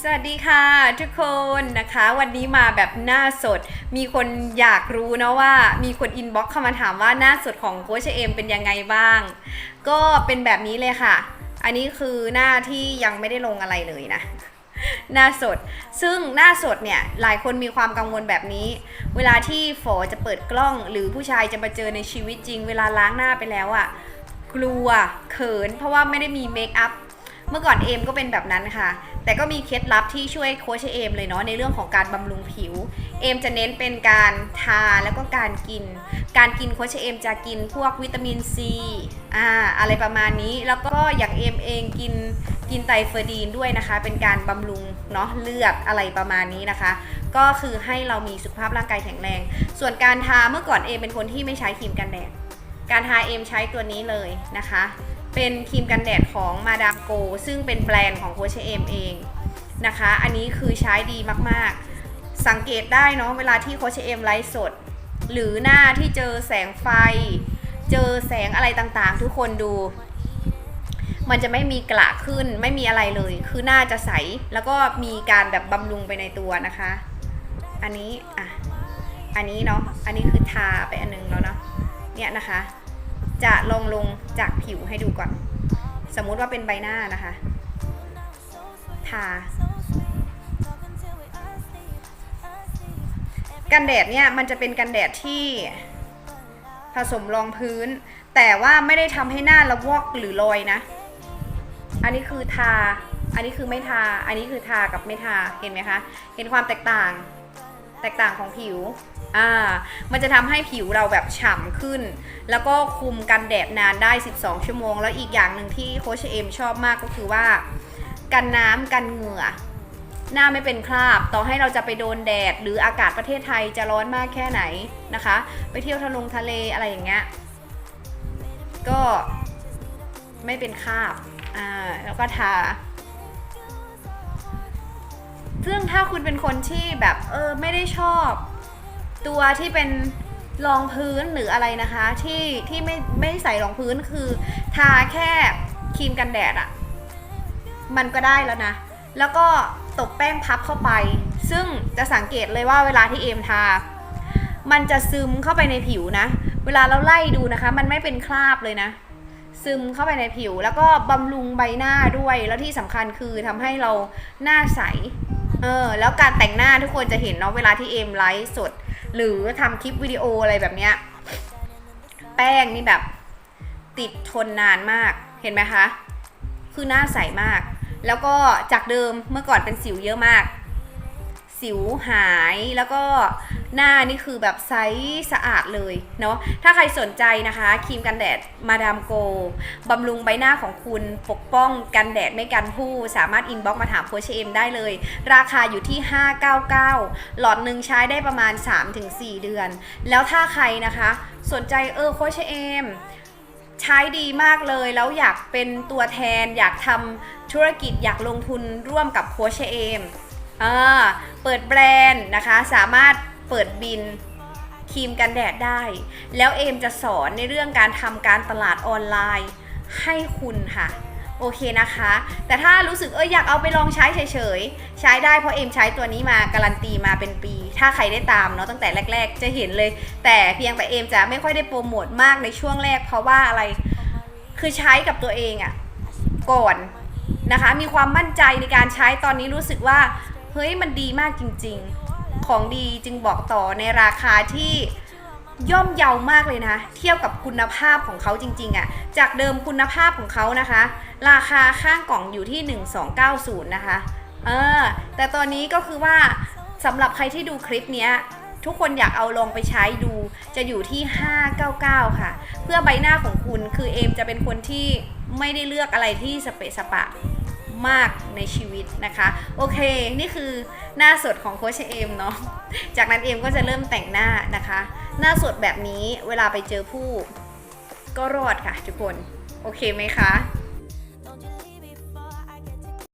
สวัสดีค่ะทุกคนนะคะวันนี้มาแบบหน้าสด มีคนอยากรู้นะว่ามีคนอินบ็อกเข้ามาถามว่าหน้าสดของโค้ชเอมเป็นยังไงบ้าง ก็เป็นแบบนี้เลยค่ะ อันนี้คือหน้าที่ยังไม่ได้ลงอะไรเลยนะ หน้าสด ซึ่งหน้าสดเนี่ยหลายคนมีความกังวลแบบนี้ เวลาที่ฝอจะเปิดกล้องหรือผู้ชายจะมาเจอในชีวิตจริง เวลาล้างหน้าไปแล้วอะกลัวเขินเพราะว่าไม่ได้มีเมคอัพเมื่อก่อนเอมก็เป็นแบบนั้นค่ะ แต่ก็มีเคล็ดลับที่ช่วยโค้ชเอมเลยเนาะในเรื่องของการบำรุงผิว เอมจะเน้นเป็นการทาแล้วก็การกิน การกินโค้ชเอมจะกินพวกวิตามินซีอ่าอะไรประมาณนี้ แล้วก็อย่างเอมเองกินกินไตเฟอร์ดีนด้วยนะคะ เป็นการบำรุงเนาะเลือดอะไรประมาณนี้นะคะ ก็คือให้เรามีสุขภาพร่างกายแข็งแรง ส่วนการทาเมื่อก่อนเอมเป็นคนที่ไม่ใช้ครีมกันแดดการทาเอมใช้ตัวนี้เลยนะคะ เป็นครีมกันแดดของมาดามโกซึ่งเป็นแบรนด์ของโคชเอมเองนะคะ อันนี้คือใช้ดีมากๆ สังเกตได้เนาะเวลาที่โคชเอมไลฟ์สด หรือหน้าที่เจอแสงไฟ เจอแสงอะไรต่างๆ ทุกคนดู มันจะไม่มีกระขึ้นไม่มีอะไรเลย คือหน้าจะใส แล้วก็มีการแบบบำรุงไปในตัวนะคะ อันนี้อะอันนี้เนาะอันนี้คือทาไปอันนึงแล้วเนาะเนี่ยนะคะ จะลงลงจากผิวให้ดูก่อน สมมุติว่าเป็นใบหน้านะคะ ทา กันแดดเนี่ยมันจะเป็นกันแดดที่ผสมรองพื้น แต่ว่าไม่ได้ทำให้หน้าระวอกหรือลอยนะ อันนี้คือทา อันนี้คือไม่ทา อันนี้คือทากับไม่ทา เห็นไหมคะ เห็นความแตกต่าง แตกต่างของผิว อ่า มันจะทำให้ผิวเราแบบฉ่ำขึ้น แล้วก็คุมกันแดดนานได้ 12 ชั่วโมง แล้วอีกอย่างหนึ่งที่โคชเอมชอบมากก็คือว่า กันน้ำกันเหงื่อ หน้าไม่เป็นคราบ ต่อให้เราจะไปโดนแดด หรืออากาศประเทศไทยจะร้อนมากแค่ไหนนะคะ ไปเที่ยวทะลงทะเลอะไรอย่างเงี้ย ก็ไม่เป็นคราบ อ่า แล้วก็ทา ซึ่งถ้าคุณเป็นคนที่แบบเออไม่ได้ชอบ ตัวที่เป็นรองพื้นหรืออะไรนะคะ ที่ที่ไม่ไม่ใส่รองพื้นคือ ทาแค่ครีมกันแดดอะมันก็ได้แล้วนะ แล้วก็ตบแป้งพับเข้าไป ซึ่งจะสังเกตเลยว่าเวลาที่เอมทา มันจะซึมเข้าไปในผิวนะ เวลาเราไล่ดูนะคะ มันไม่เป็นคราบเลยนะ ซึมเข้าไปในผิว แล้วก็บำรุงใบหน้าด้วย แล้วที่สำคัญคือทำให้เราหน้าใส เออแล้วการแต่งหน้าทุกคนจะเห็นเนาะเวลาที่เอมไลฟ์สด หรือทำคลิปวิดีโออะไรแบบเนี้ยแป้งนี่แบบ ติดทนนานมากเห็นไหมคะ คือหน้าใสมาก แล้วก็จากเดิมเมื่อก่อนเป็นสิวเยอะมาก สิวหายแล้วก็ หน้านี่คือแบบใสสะอาดเลยเนาะถ้าใครสนใจนะคะครีมกันแดดมาดามโกบำรุงใบหน้าของคุณปกป้องกันแดดไม่กันผู้ สามารถอินบ็อกมาถามโคชเอมได้เลย ราคาอยู่ที่ 599 หลอดหนึ่งใช้ได้ประมาณ 3-4 เดือน แล้วถ้าใครนะคะ สนใจเออโคชเอมใช้ดีมากเลย แล้วอยากเป็นตัวแทนอยากทำธุรกิจอยากลงทุนร่วมกับโคชเอมอ่าเปิดแบรนด์นะคะสามารถ เปิดบินครีมกันแดดได้ แล้วเอมจะสอนในเรื่องการทำการตลาดออนไลน์ให้คุณค่ะ โอเคนะคะ แต่ถ้ารู้สึกเอออยากเอาไปลองใช้เฉยๆ ใช้ได้เพราะเอมใช้ตัวนี้มาการันตีมาเป็นปี ถ้าใครได้ตามเนาะตั้งแต่แรก ๆ จะเห็นเลย แต่เพียงแต่เอมจะไม่ค่อยได้โปรโมทมากในช่วงแรก เพราะว่าอะไรคือใช้กับตัวเองอะก่อนนะคะ มีความมั่นใจในการใช้ตอนนี้รู้สึกว่าเฮ้ยมันดีมากจริง ๆ ของดีจึงบอกต่อในราคาที่ย่อมเยาวมากเลยนะ เทียบกับคุณภาพของเขาจริงๆอะจากเดิมคุณภาพของเขานะคะ ราคาข้างกล่องอยู่ที่ 1290 นะคะ เออ แต่ตอนนี้ก็คือว่าสำหรับใครที่ดูคลิปเนี้ย ทุกคนอยากเอาลองไปใช้ดูจะอยู่ที่ 599 ค่ะ เพื่อใบหน้าของคุณคือเอมจะเป็นคนที่ไม่ได้เลือกอะไรที่สเปะสปะ มากในชีวิตนะคะ โอเค นี่คือหน้าสดของโคชเอมเนาะจากนั้นเอมก็จะเริ่มแต่งหน้านะคะ หน้าสดแบบนี้เวลาไปเจอผู้ก็รอดค่ะทุกคน โอเคไหมคะ